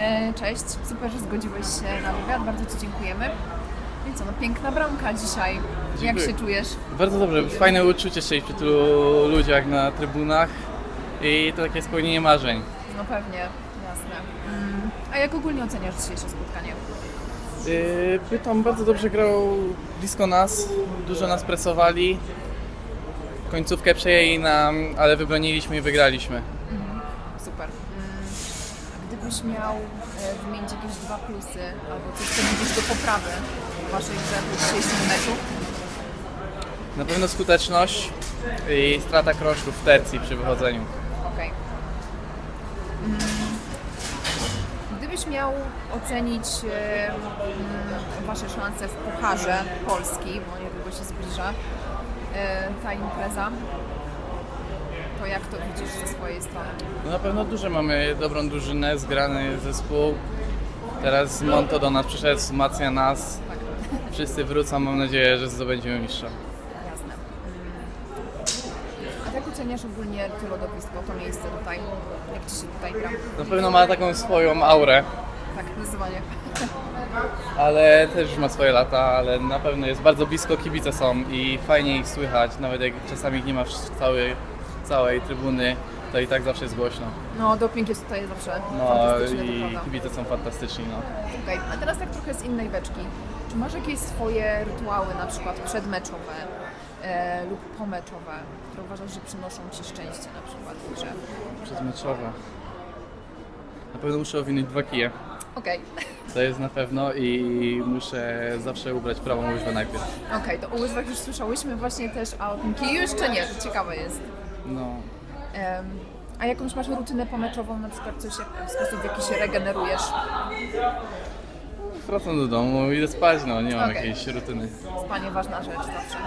E, Cześć, super, że zgodziłeś się na wywiad, bardzo Ci dziękujemy. I co, no piękna bramka dzisiaj. Jak Dziękuję. się czujesz? Bardzo dobrze, fajne uczucie siedzieć przy tylu ludziach na trybunach i to takie spełnienie marzeń. No pewnie, jasne. Mm. A jak ogólnie oceniasz dzisiejsze spotkanie? Yy, Bytom bardzo dobrze grał blisko nas, dużo nas presowali. Końcówkę przejęli nam, ale wybroniliśmy i wygraliśmy. Super. Gdybyś miał e, wymienić jakieś dwa plusy albo coś, co widzisz do poprawy w Waszej grze w dzisiejszym meczu? Na pewno skuteczność i strata kroszków w tercji przy wychodzeniu. Okej. Mm. Gdybyś miał ocenić e, mm, Wasze szanse w Pucharze Polski, bo niedługo się zbliża e, ta impreza, to jak to widzisz ze swojej strony? No na pewno duże mamy dobrą drużynę, zgrany zespół. Teraz Monto do nas przyszedł, wzmacnia nas. Wszyscy wrócą, mam nadzieję, że zdobędziemy mistrza. jasne. A jak oceniasz ogólnie to lodowisko, to miejsce tutaj? Jak Ci się tutaj gra? Na pewno ma taką swoją aurę, Tak, zdecydowanie. ale też już ma swoje lata, ale na pewno jest bardzo blisko, kibice są i fajnie ich słychać, nawet jak czasami ich nie ma w całej, całej trybuny, to i tak zawsze jest głośno. No, doping jest tutaj zawsze No fantastyczny, to i prawda. kibice są fantastyczni, no. Okej, a teraz tak trochę z innej beczki. Czy masz jakieś swoje rytuały, na przykład przedmeczowe e, lub pomeczowe, które uważasz, że przynoszą Ci szczęście na przykład w grze? Przedmeczowe. Na pewno muszę owinąć dwa kije. Okej, To jest na pewno i muszę zawsze ubrać prawą łyżwę najpierw. okej, to o łyżwach już słyszałyśmy właśnie też, a o tym kiju jeszcze nie, to ciekawe jest. No, Em, a jakąś masz rutynę pomeczową, na przykład coś, jak, w sposób w jaki się regenerujesz? wracam do domu, idę spać, no, nie mam Okej. jakiejś rutyny. Spanie ważna rzecz zawsze.